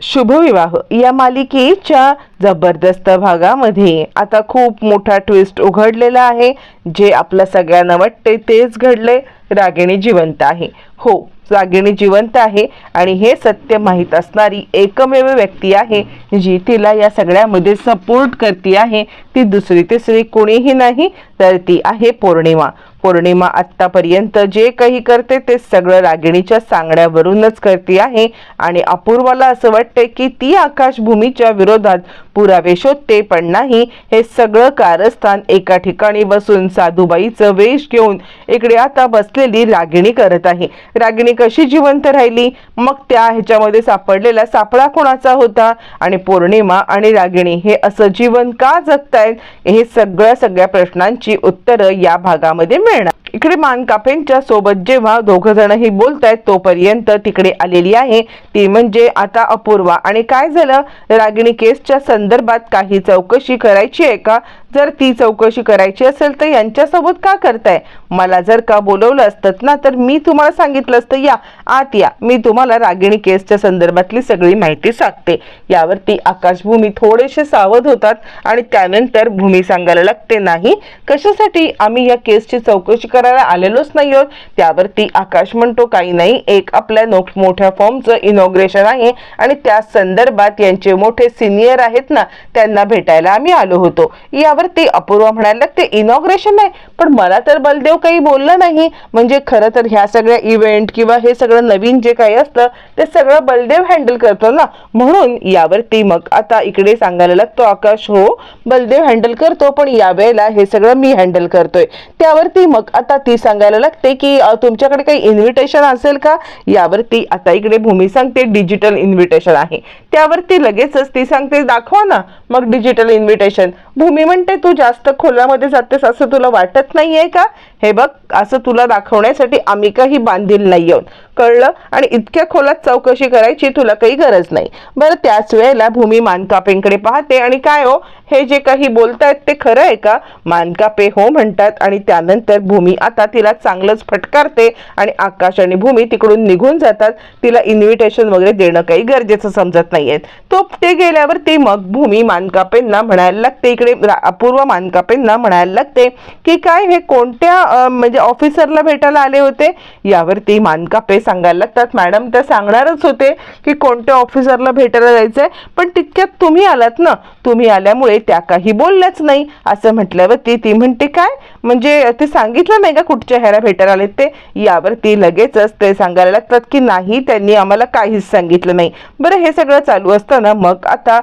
शुभविवाह या मालिकेच्या जबरदस्त भागामध्ये. आता खूप मोठा ट्विस्ट उघडलेला आहे. जे आपल्या सगळ्यांना वाटते तेच घडले रागिणी जिवंत आहे. हो रागिणी जिवंत आहे आणि हे सत्य माहीत असणारी एकमेव व्यक्ती आहे जी तिला या सगळ्यामध्ये सपोर्ट करते आहे. ती दुसरी तिसरी कोणीही नाही तर ती आहे पौर्णिमा. पौर्णिमा आत्तापर्यंत जे काही करते ते सगळं रागिणीच्या सांगण्यावरूनच करते आहे. आणि अपूर्वाला असं वाटते की ती आकाशभूमीच्या विरोधात पुरावे शोधते पण नाही. हे सगळं कारस्थान एका ठिकाणी बसून साधुबाईचं वेश घेऊन इकडे आता बसलेली रागिणी करत आहे. रागिणी कशी जिवंत राहिली? मग त्या ह्याच्यामध्ये सापडलेला सापळा कोणाचा होता? आणि पौर्णिमा आणि रागिणी हे असं जीवन का जगतायत? हे सगळ्या सगळ्या प्रश्नांची उत्तरं या भागामध्ये ಬೇಡ इकडे मानकापेंच्या सोबत जेव्हा दोघ जणही आहेत तोपर्यंत तिकडे आलेली आहे. ती म्हणजे आता अपूर्वा. आणि काय झालं? रागिणी केसच्या संदर्भात काही चौकशी करायची आहे का? जर ती चौकशी करायची असेल तर यांच्यासोबत का करताय? मला जर का बोलवलं असतं ना तर मी तुम्हाला सांगितलं असतं या आत या. मी तुम्हाला रागिणी केसच्या संदर्भातली सगळी माहिती सांगते. यावरती आकाशभूमी थोडेसे सावध होतात आणि त्यानंतर भूमी सांगायला लागते नाही कशासाठी आम्ही या केसची चौकशी करायला आलेलोच नाही आहोत त्यावरती आकाश म्हणतो काही नाही एक आपल्या मोठ्या फॉर्मचं इनॉग्रेशन आहे आणि त्या संदर्भात यांचे मोठे सिनियर आहेत ना त्यांना भेटायला आम्ही आलो होतो. यावरती अपूर्वा म्हणायला ते इनॉग्रेशन आहे पण मला तर बलदेव काही बोललं नाही. म्हणजे खरं तर ह्या सगळ्या इव्हेंट किंवा हे सगळं नवीन जे काही असतं ते सगळं बलदेव हँडल करतो ना. म्हणून यावरती मग आता इकडे सांगायला लागतो आकाश हो बलदेव हँडल करतो पण यावेळेला हे सगळं मी हँडल करतोय. त्यावरती मग आता ती सांगायला लागते की तुमच्याकडे काही इन्व्हिटेशन असेल का? यावरती आता इकडे भूमी सांगते डिजिटल इन्व्हिटेशन आहे. त्यावरती लगेचच ती सांगते दाखवा ना मग डिजिटल इन्व्हिटेशन भूमी म्हणते तू जास्त खोलामध्ये जातेस असं तुला वाटत नाहीये का? हे बघ असं तुला दाखवण्यासाठी आम्ही काही बांधील नाही आहोत. कळलं? आणि इतक्या खोलात चौकशी करायची तुला काही गरज नाही. बरं त्याच वेळेला भूमी मानकापेंकडे पाहते आणि काय हो? हे जे काही बोलतायत ते खरं आहे का? मानकापे हो म्हणतात आणि त्यानंतर भूमी आता तिला चांगलंच फटकारते आणि आकाश आणि भूमी तिकडून निघून जातात. तिला इन्व्हिटेशन वगैरे देणं काही गरजेचं समजत नाहीये तो ते गेल्यावर ती मग भूमी मानकापेंना म्हणायला लागते. इकडे अपूर्व मानकापेंना म्हणायला लागते की काय हे कोणत्या म्हणजे ऑफिसरला भेटायला आले होते. यावरती मानकापे सांगायला लागतात. मॅडम तर सांगणारच होते की कोणत्या ऑफिसरला भेटायला आहे पण तितक्यात तुम्ही आलात ना तुम्ही आल्यामुळे त्या काही बोलल्याच नाही. असं म्हटल्यावरती ती म्हणते काय? म्हणजे ते सांगितलं नाही का कुठच्या ह्याला भेटायला आलेत ते? यावरती लगेचच ते सांगायला लागतात की नाही त्यांनी आम्हाला काहीच सांगितलं नाही. बरं हे सगळं चालू असताना मग आता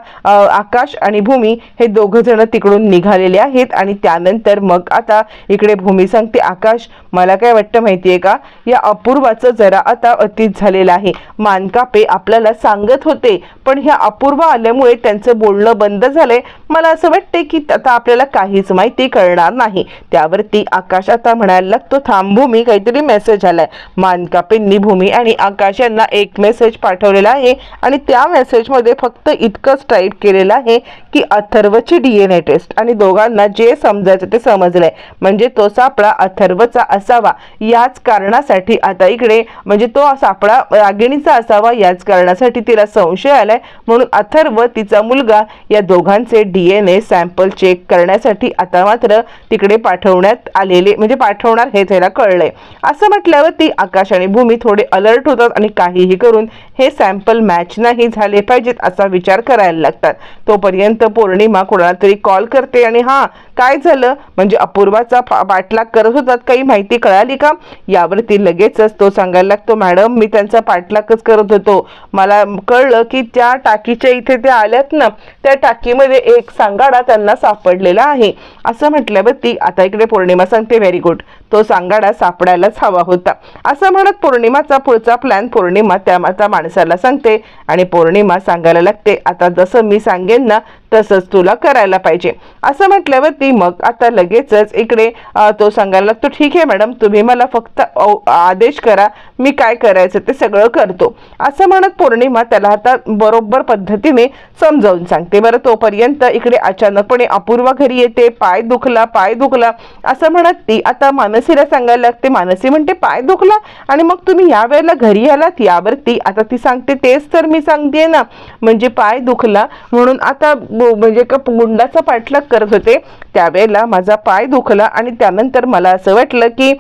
आकाश आणि भूमी हे दोघं जण तिकडून निघालेले आहेत आणि त्यानंतर मग आता इकडे भूमी सांगते ते आकाश मला काय वाटतं माहिती आहे का? या अपूर्वाचं जरा आता अतीत झालेलं आहे. मानकापे आपल्याला सांगत होते पण ह्या अपूर्व आल्यामुळे त्यांचं बोलणं बंद झालंय. मला असं वाटते की आता आपल्याला काहीच माहिती कळणार नाही. त्यावरती आकाश आता म्हणायला लागतो थांब भूमी काहीतरी मेसेज आलाय. मानकापेंनी भूमी आणि आकाश यांना एक मेसेज पाठवलेला आहे आणि त्या मेसेजमध्ये फक्त इतकंच टाईप केलेलं आहे की अथर्वची डीएनए टेस्ट आणि दोघांना जे समजायचं ते समजलंय. म्हणजे तो सापळा अथर्वचा असावा याच कारणासाठी आता इकडे म्हणजे तो सापळा रागिणीचा असावा याच कारणासाठी तिला संशय आलाय. म्हणून अथर्व तिचा मुलगा या दोघांचे डीएनए सॅम्पल चेक करण्यासाठी आता मात्र तिकडे पाठवण्यात आलेले म्हणजे पाठवणार हे त्याला कळलंय. असं म्हटल्यावर ती आकाश आणि भूमी थोडे अलर्ट होतात आणि काहीही करून हे सॅम्पल मॅच नाही झाले पाहिजेत असा विचार करायला लागतात. तोपर्यंत पौर्णिमा कोणाला तरी कॉल करते आणि हा काय झालं? म्हणजे अपूर्वाचा पा- पाठलाग करत होतात काही माहिती कळाली का? यावरती लगेचच तो सांगायला लागतो मॅडम मी त्यांचा पाठलागच करत होतो. मला कळलं की त्या टाकीच्या इथे ते आल्यात ना त्या टाकीमध्ये एक सांगाडा त्यांना सापडलेला आहे. असं म्हटल्यावरती आता इकडे पौर्णिमा सांगते व्हेरी गुड. तो सांगाडा सापडायलाच हवा होता. असं म्हणत पौर्णिमाचा पुढचा प्लॅन पौर्णिमा त्या माणसाला सांगते आणि पौर्णिमा सांगायला लागते आता जसं मी सांगेन ना तसंच तुला करायला पाहिजे. असं म्हटल्यावरती मग आता लगेचच इकडे तो सांगायला म्हणायला तो ठीक आहे मॅडम तुम्ही मला फक्त औ- आदेश करा मी काय करायचं ते सगळं करतो. असं म्हणत पौर्णिमा त्याला आता बरोबर पद्धतीने समजावून सांगते. बरं तोपर्यंत इकडे अचानकपणे अपूर्वा घरी येते पाय दुखला पाय दुखला. असं म्हणत ती आता मानसीला सांगायला लागते. मानसी म्हणते पाय दुखला? आणि मग तुम्ही या वेळेला घरी आलात? यावरती आता ती सांगते तेच तर मी सांगते ना. म्हणजे पाय दुखला म्हणून आता म्हणजे का गुंडाचा पाठलाग करत होते. त्यावेळेला माझा पाय दुखला आणि त्यानंतर मला असं वाटलं की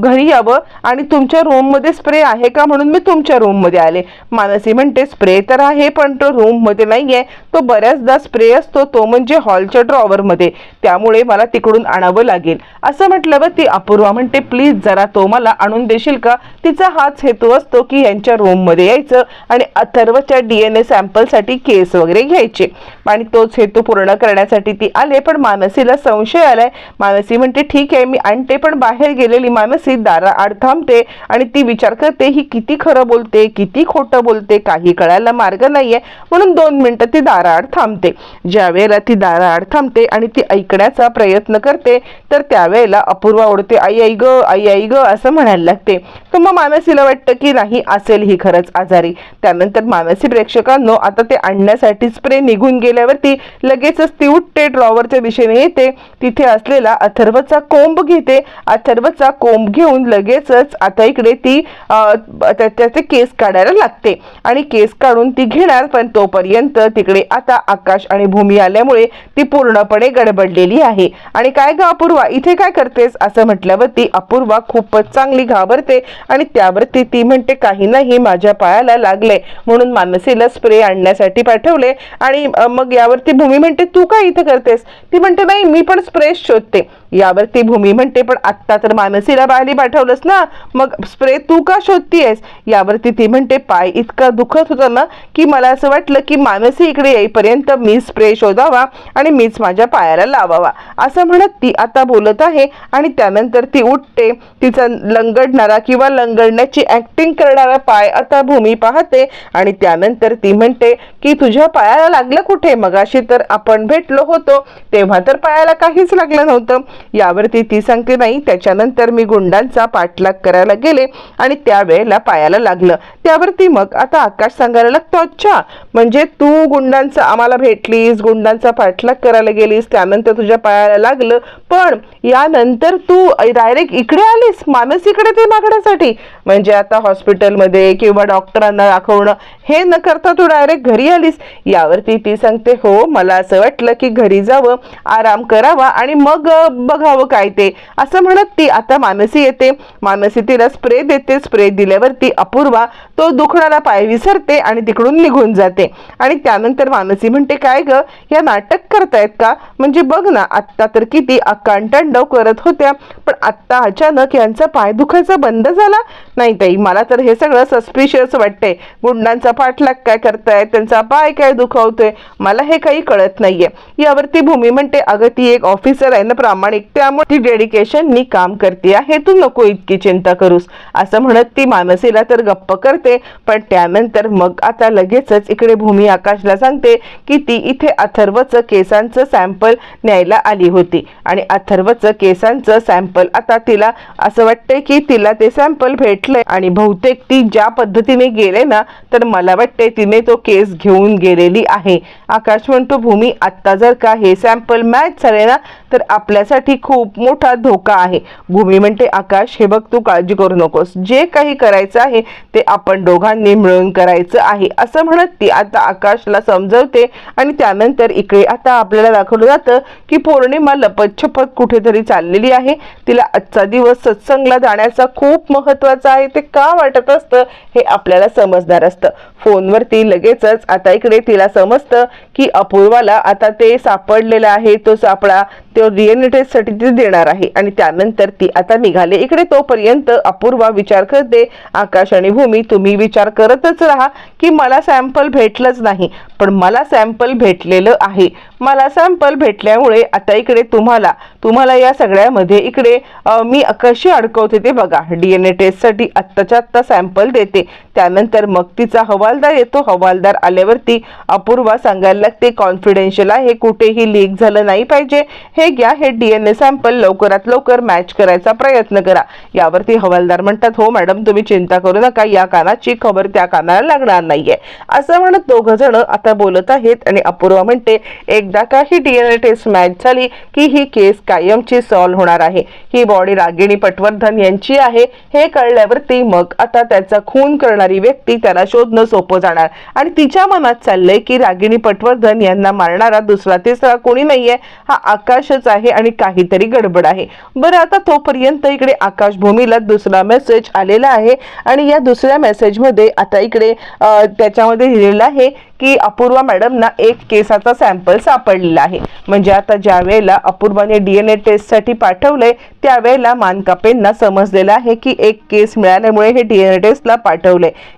घरी यावं आणि तुमच्या रूममध्ये स्प्रे आहे का म्हणून मी तुमच्या रूममध्ये आले. मानसी म्हणते स्प्रे तर आहे पण तो रूममध्ये नाही आहे तो बऱ्याचदा स्प्रे असतो तो म्हणजे हॉलच्या ड्रॉवरमध्ये. त्यामुळे मला तिकडून आणावं लागेल. असं म्हटल्यावर ती अपूर्वा म्हणते प्लीज जरा तो मला आणून देशील का? तिचा हाच हेतू असतो की यांच्या रूममध्ये यायचं आणि अथर्वच्या डी एन ए सॅम्पलसाठी केस वगैरे घ्यायचे. आणि तोच हेतू पूर्ण करण्यासाठी ती आले पण मानसीला संशय आलाय. मानसी म्हणते ठीक आहे मी आणते पण बाहेर गेलेली मानसी दारा आड थांबते आणि ती विचार करते ही किती खरं बोलते किती खोटं बोलते काही कळायला मार्ग नाहीये. म्हणून दोन मिनटं ती दाराआड थांबते. ज्या वेळेला ती दाराआड थांबते आणि ती ऐकण्याचा प्रयत्न करते तर त्यावेळेला अपूर्वा ओढते आई आई ग आई आई ग असं म्हणायला लागते. तर मग मानसीला वाटतं की नाही असेल ही खरंच आजारी. त्यानंतर मानसी प्रेक्षकांनो आता ते आणण्यासाठी स्प्रे निघून गेल्यावरती लगेचच ती उठते ड्रॉवरच्या दिशेने येते. तिथे असलेला अथर्वचा कोंब घेते अथर्वचा कोंब घेऊन लगेचच आता इकडे ती त्याचे केस काढायला लागते. आणि केस काढून ती घेणार पण तोपर्यंत तिकडे आता आकाश आणि भूमी आल्यामुळे ती पूर्णपणे गडबडलेली आहे. आणि काय ग अपूर्वा? इथे काय करतेस? असं म्हटल्यावरती अपूर्वा खूपच चांगली घाबरते आणि त्यावरती ती म्हणते काही नाही माझ्या पायाला लागले म्हणून मानसीला स्प्रे आणण्यासाठी पाठवले. आणि मग यावरती भूमी म्हणते तू काय इथे करतेस? ती म्हणते नाही मी पण स्प्रे शोधते. यावरती भूमी म्हणते पण आत्ता तर मानसीला बाहेरी पाठवलंस ना मग स्प्रे तू का शोधतीयस? यावरती ती म्हणते पाय इतका दुखत होता ना की मला असं वाटलं की मानसी इकडे येईपर्यंत मी स्प्रे शोधावा आणि मीच माझ्या पायाला लावावा. असं म्हणत ती आता बोलत आहे आणि त्यानंतर ती उठते. तिचा लंगडणारा किंवा लंगडण्याची ॲक्टिंग करणारा पाय आता भूमी पाहते आणि त्यानंतर ती म्हणते की तुझ्या पायाला लागलं कुठे? मगाशी तर आपण भेटलो होतो तेव्हा तर पायाला काहीच लागलं नव्हतं. यावरती ती सांगते नाही. त्याच्यानंतर मी गुंडांचा पाठलाग करायला गेले आणि त्यावेळेला पायाला लागलं. त्यावरती मग आता आकाश सांगायला लागतो अच्छा म्हणजे तू गुंडांचा आम्हाला भेटलीस गुंडांचा पाठलाग करायला गेलीस त्यानंतर तुझ्या पायाला लागलं. पण यानंतर तू डायरेक्ट इकडे आलीस मानसीकडे ते मागण्यासाठी. म्हणजे आता हॉस्पिटलमध्ये किंवा डॉक्टरांना दाखवणं हे न करता तू डायरेक्ट घरी आलीस. यावरती ती सांगते हो मला असं वाटलं की घरी जावं आराम करावा आणि मग बघावं काय ते. असं म्हणत ती आता मानसी येते. मानसी तिला स्प्रे देते. स्प्रे दिल्यावरती अपूर्वा तो दुखणारा पाय विसरते आणि तिकडून निघून जाते. आणि त्यानंतर मानसी म्हणते काय ग? या नाटक करतायत का? म्हणजे बघ ना आत्ता तर किती अकांटंडव करत होत्या. पण आत्ता अचानक यांचा पाय दुखायचा बंद झाला. नाही ताई मला तर हे सगळं सस्पिशियस वाटतंय. गुंडांचा पाठलाग काय करतायत? त्यांचा पाय काय दुखावतोय? मला हे काही कळत नाहीये. यावरती भूमी म्हणते अगं ती एक ऑफिसर आहे ना प्रामाणिक. त्यामुळे ती डेडिकेशननी काम करते आहे. तू नको इतकी चिंता करूस. असं म्हणत ती मानसीला तर गप्प करते पण त्यानंतर मग आता लगेचच इकडे भूमी आकाशला सांगते की ती इथे अथर्वचं केसांचं सॅम्पल न्यायला आली होती. आणि अथर्वचं केसांचं सॅम्पल आता तिला असं वाटतंय की तिला ते सॅम्पल भेटलंय. आणि बहुतेक ती ज्या पद्धतीने गेले ना तर मला वाटते तिने तो केस घेऊन गेलेली आहे. आकाश म्हणतो भूमी आत्ता जर का हे सॅम्पल मॅच झाले ना तर आपल्यासाठी खूप मोठा धोका आहे. भूमी म्हणते आकाश हे बघ तू काळजी करू नकोस. जे काही करायचं आहे ते आपण दोघांनी मिळून करायचं आहे. असं म्हणत ती आता आकाशला समजवते आणि त्यानंतर इकडे आता आपल्याला दाखवलं जातं की पौर्णिमा लपतछपत कुठेतरी चाललेली आहे. तिला आजचा दिवस सत्संगला जाण्याचा खूप महत्त्वाचा आहे. ते का वाटत असतं हे आपल्याला समजणार असतं. फोनवरती लगेचच आता इकडे तिला समजतं की अपूर्वाला आता ते सापडलेलं आहे. तो सापळा तो डीएनए टेस्टसाठी ती देणार आहे. आणि त्यानंतर ती आता निघाले. इकडे तोपर्यंत अपूर्वा विचार करते आकाश आणि भूमी तुम्ही विचार करतच राहा की मला सॅम्पल भेटलंच नाही. पण मला सॅम्पल भेटलेलं आहे. मला सॅम्पल भेटल्यामुळे आता इकडे तुम्हाला तुम्हाला या सगळ्यामध्ये इकडे मी कशी अडकवते ते बघा. डीएनए टेस्टसाठी आत्ताच्या आत्ता सॅम्पल देते. त्यानंतर मग तिचा हवालदार येतो. हवालदार आल्यावरती अपूर्वा सांगायला लागते कॉन्फिडेन्शियल आहे कुठेही लीक झालं नाही पाहिजे. हे घ्या हे डीएनए सॅम्पल लवकरात लवकर मॅच करायचा प्रयत्न करा. यावरती हवालदार म्हणतात हो मॅडम तुम्ही चिंता करू नका या कानाची खबर त्या कानाला लागणार नाहीये. असं म्हणत दोघ जण आता बोलत आहेत आणि अपूर्वा म्हणते एकदा का ही डीएनए टेस्ट मॅच झाली की ही केस कायमची सॉल्व्ह होणार आहे. ही बॉडी रागिणी पटवर्धन यांची आहे. हे कळल्यावरती मग आता त्याचा खून करणार व्यक्ती त्याला शोधणं सोपं जाणार. आणि तिच्या मनात चाललंय की रागिणी पटवर्धन यांना मारणारा दुसरा तिसरा कोणी नाहीये. हा आकाशच आहे आणि काहीतरी गडबड आहे. बरं आता तोपर्यंत इकडे आकाशभूमीला दुसरा मेसेज आलेला आहे. आणि या दुसऱ्या मेसेजमध्ये आता इकडे त्याच्यामध्ये लिहिलेलं आहे की अपूर्वा मॅडमना एक केसाचा सॅम्पल सापडलेला आहे. म्हणजे आता ज्या वेळेला अपूर्वाने डीएनए टेस्टसाठी पाठवलंय त्यावेळेला मानकापेंना समजलेलं आहे की एक केस मिळाल्यामुळे हे डीएनए टेस्टला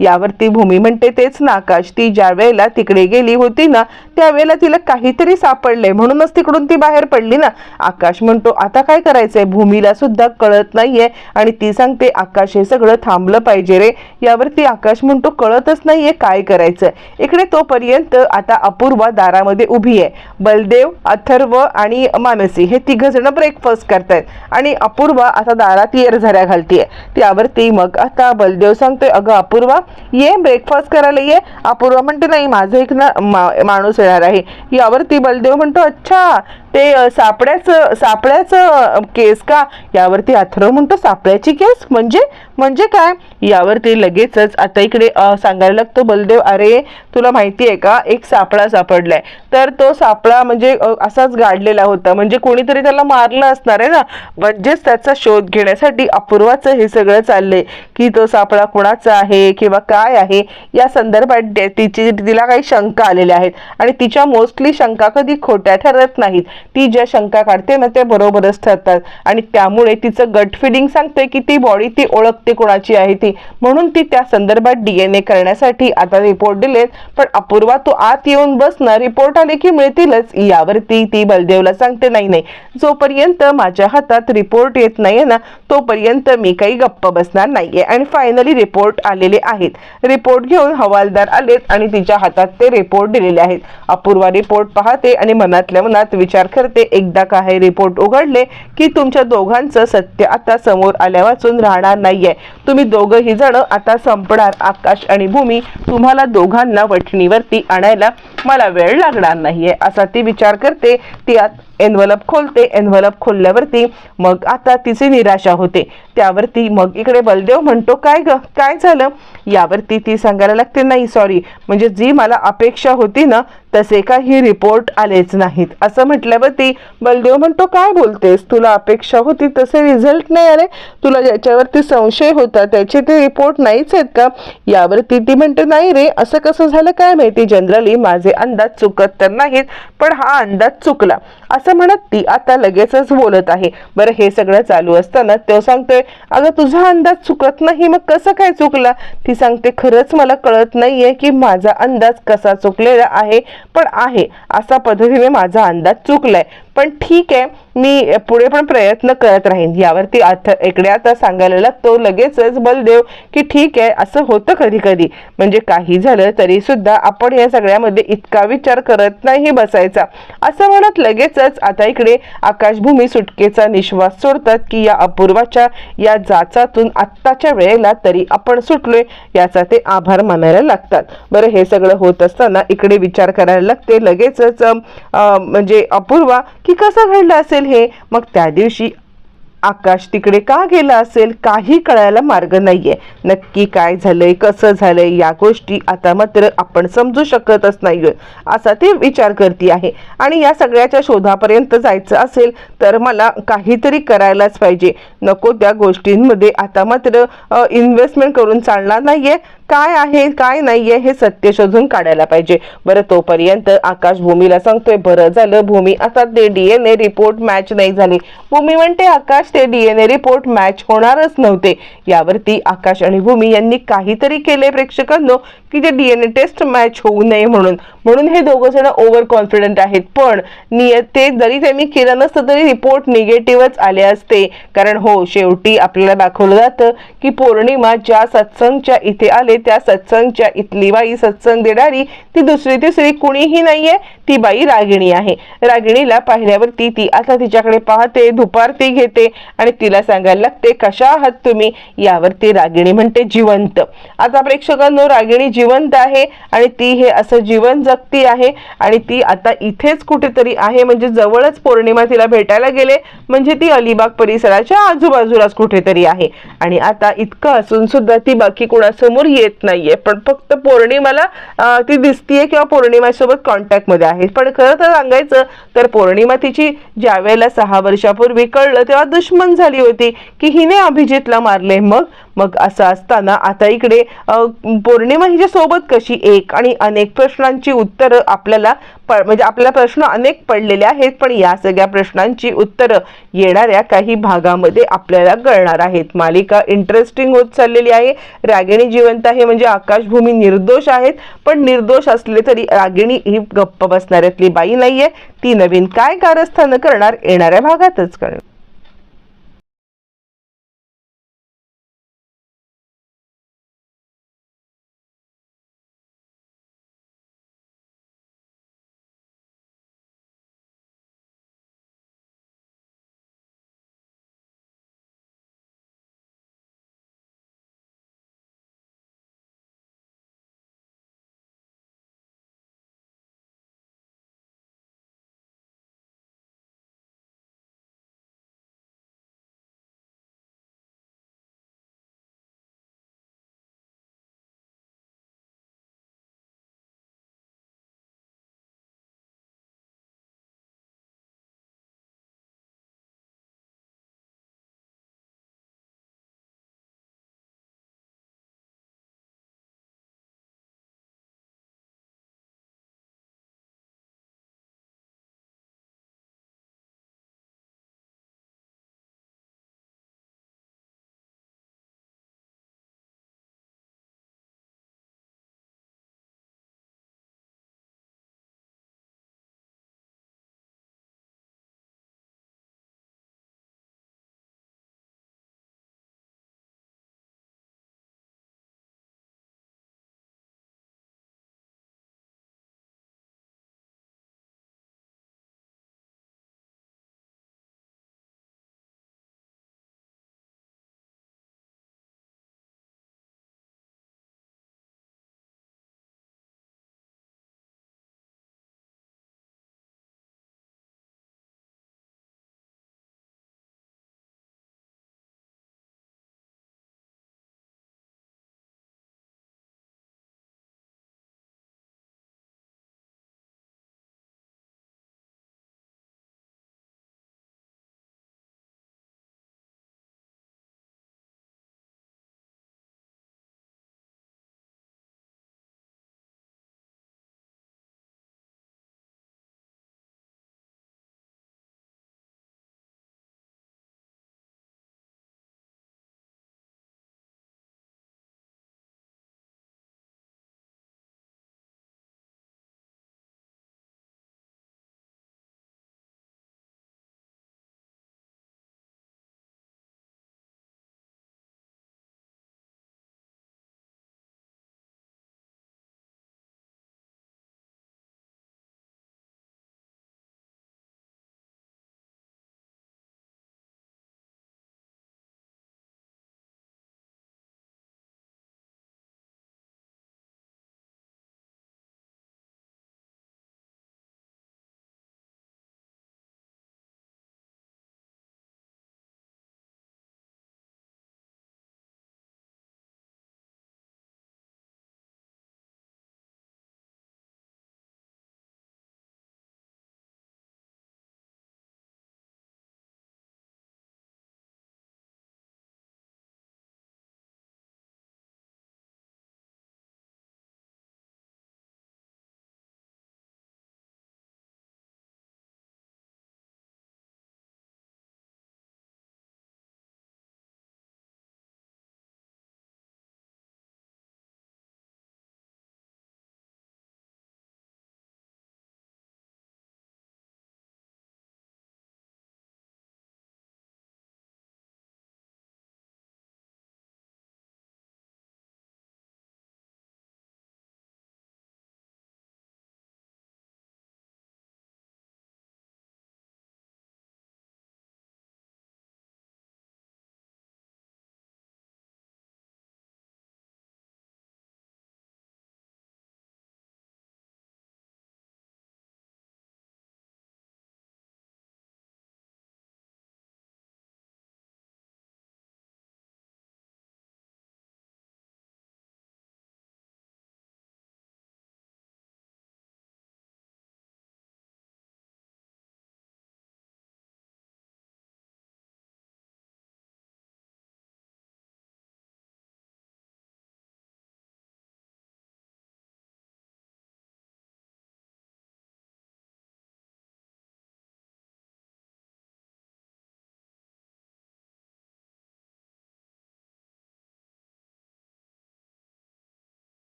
यावर यावरती भूमी म्हणते तेच ना आकाश ती ज्या वेळेला तिकडे गेली होती ना त्यावेळेला तिला काहीतरी सापडले. म्हणूनच तिकडून ती बाहेर पडली ना. आकाश म्हणतो आता काय करायचंय? भूमीला सुद्धा कळत नाहीये. आणि ती सांगते आकाश हे सगळं थांबलं पाहिजे रे. यावरती आकाश म्हणतो कळतच नाहीये काय करायचं. इकडे तोपर्यंत आता अपूर्वा दारामध्ये उभी आहे. बलदेव अथर्व आणि मानसी हे तिघ जण ब्रेकफास्ट करतायत. आणि अपूर्वा आता दारात येर झऱ्या घालतीये. त्यावरती मग आता बलदेव सांगतोय अगं अपूर्वा अपूर्वा ये ब्रेकफास्ट करायला ये. अपूर्वा म्हणते नाही माझं एक ना माणूस येणार आहे. यावरती बलदेव म्हणतो अच्छा ते सापड्याचं सापड्याचं केस का? यावरती अथर्व म्हणतो सापड्याची केस. म्हणजे म्हणजे काय? यावरती लगेचच आता इकडे सांगायला लागतो बलदेव अरे तुला माहिती आहे का? एक सापळा सापडलाय. तर तो सापळा म्हणजे असाच गाडलेला होता. म्हणजे कोणीतरी त्याला मारलं असणार आहे ना? म्हणजेच त्याचा शोध घेण्यासाठी अपूर्वाचं हे सगळं चाललंय. की तो सापळा कोणाचा आहे किंवा काय आहे? या संदर्भात तिची तिला काही शंका आलेल्या आहेत. आणि तिच्या मोस्टली शंका कधी खोट्या ठरत नाहीत. ती ज्या शंका काढते ना त्या बरोबरच ठरतात. आणि त्यामुळे तिचं गट फिडिंग सांगते की ती बॉडी ती ओळखते कोणाची आहे ती. म्हणून ती त्या संदर्भात डीएनए करण्यासाठी आता रिपोर्ट दिलेत. पण अपूर्वा तू आत येऊन बस ना रिपोर्ट आले की मिळतीलच. यावरती ती बलदेवला सांगते नाही नाही. जोपर्यंत माझ्या हातात रिपोर्ट येत नाहीये ना तोपर्यंत मी काही गप्प बसणार नाहीये. आणि फायनली रिपोर्ट आलेले आहेत. रिपोर्ट घेऊन हवालदार आलेत आणि तिच्या हातात ते रिपोर्ट दिलेले आहेत. अपूर्वा रिपोर्ट पाहते आणि मनातल्या मनात विचार करते एकदा काही रिपोर्ट उघडले की तुमच्या दोघांचं सत्य आता समोर आल्या वाचून राहणार नाहीये. तुम्ही दोघंही जण आता संपणार आकाश आणि भूमी. तुम्हाला दोघांना वठणीवरती आणायला मला वेळ लागणार नाहीये असा ती विचार करते. ती आत एनव्हलप खोलते एनव्हलप खोलल्यावरती मग आता तिची निराशा होते. त्यावरती मग इकडे बलदेव म्हणतो काय ग? काय झालं? यावरती ती सांगायला लागते नाही सॉरी म्हणजे जी मला अपेक्षा होती ना तसे काही रिपोर्ट आलेच नाहीत. असं म्हटल्यावरती बलदेव म्हणतो काय बोलतेस? तुला अपेक्षा होती तसे रिझल्ट नाही आले. तुला ज्याच्यावरती संशय होता त्याचे ते रिपोर्ट नाहीच आहेत का? यावरती ती म्हणते नाही रे. असं कसं झालं काय माहिती? जनरली माझे अंदाज चुकत तर नाहीत पण हा अंदाज चुकला. असं म्हणत ती आता लगेचच बोलत आहे. बरं हे सगळं चालू असताना तो सांगतोय अगं तुझा अंदाज चुकत नाही मग कसं काय चुकला? ती सांगते खरंच मला कळत नाहीये की माझा अंदाज कसा चुकलेला आहे पण आहे असा पद्धतीने माझा अंदाज चुकलाय. पण ठीक आहे मी पुढे पण प्रयत्न करत राहीन. यावरती अर्थ इकडे आता सांगायला लागतो लगेचच बलदेव की ठीक आहे असं होतं कधी कधी म्हणजे काही झालं तरी सुद्धा आपण या सगळ्यामध्ये इतका विचार करत नाही बसायचा. असं म्हणत लगेचच आता इकडे आकाशभूमी सुटकेचा निश्वास सोडतात की या अपूर्वाच्या या जाचातून आत्ताच्या वेळेला तरी आपण सुटलोय याचा ते आभार मानायला लागतात. बरं हे सगळं होत असताना इकडे विचार करायला लागते. लगेचच म्हणजे अपूर्वा की कसं घडलं असेल हे? मग त्या दिवशी आकाश तिकडे का गेला असेल काही कळायला मार्ग नाहीये. नक्की काय झालंय कसं झालंय या गोष्टी आता मात्र आपण समजू शकतच नाहीये असा ती विचार करते आहे. आणि या सगळ्याच्या शोधापर्यंत जायचं असेल तर मला काहीतरी करायलाच पाहिजे. नको त्या गोष्टींमध्ये आता मात्र इन्व्हेस्टमेंट करून चालणार नाहीये. काय आहे काय नाहीये हे सत्य शोधून काढायला पाहिजे. बरं तोपर्यंत आकाश भूमीला सांगतोय बरं झालं भूमी आता ते डीएनए रिपोर्ट मॅच नाही झाले. भूमी म्हणते आकाश ते डीएनए रिपोर्ट मॅच होणारच नव्हते. यावरती आकाश आणि भूमी यांनी काहीतरी केले प्रेक्षकांनो की ते डीएनए टेस्ट मॅच होऊ नये म्हणून. म्हणून हे दोघं जण ओव्हर कॉन्फिडंट आहेत. पण नियत ते जरी त्यांनी केलं नसतं तरी रिपोर्ट निगेटिव्हच आले असते. कारण हो शेवटी आपल्याला दाखवलं जातं की पौर्णिमा ज्या सत्संगच्या इथे आले त्या सत्संगच्या इथली बाई सत्संग देणारी ती दुसरी तिसरी कुणीही नाहीये. ती बाई रागिणी आहे. रागिणीला पाहिल्यावरती ती आता तिच्याकडे पाहते दुपारती घेते आणि तिला सांगायला लागते कशा आहात तुम्ही? यावरती रागिणी म्हणते जिवंत. आता प्रेक्षकांनो रागिणी जिवंत आहे आणि ती हे असं जीवन जगती आहे आणि ती आता इथेच कुठेतरी आहे. म्हणजे जवळच पौर्णिमा तिला भेटायला गेले. म्हणजे ती अलिबाग परिसराच्या आजूबाजूलाच कुठेतरी आहे. आणि आता इतकं असून सुद्धा ती बाकी कोणासमोर येत नाहीये. पण फक्त पौर्णिमाला ती दिसतीये किंवा पौर्णिमासोबत कॉन्टॅक्टमध्ये आहे. पण खरं तर सांगायचं तर पौर्णिमा तिची ज्या वेळेला सहा वर्षापूर्वी कळलं तेव्हा दुश्मन झाली होती की हिने अभिजितला मारले मग मग असं असताना आता इकडे पौर्णिमा हिच्या सोबत कशी एक आणि अनेक प्रश्नांची उत्तरं आपल्याला प- म्हणजे आपल्याला प्रश्न अनेक पडलेले आहेत पण या सगळ्या प्रश्नांची उत्तरं येणाऱ्या काही भागामध्ये आपल्याला कळणार आहेत. मालिका इंटरेस्टिंग होत चाललेली आहे. रागिणी जिवंत आहे म्हणजे आकाशभूमी निर्दोष आहेत पण निर्दोष असले तरी रागिणी ही गप्प बसणाऱ्यातली बाई नाहीये. ती नवीन काय कारस्थानं करणार येणाऱ्या भागातच करणार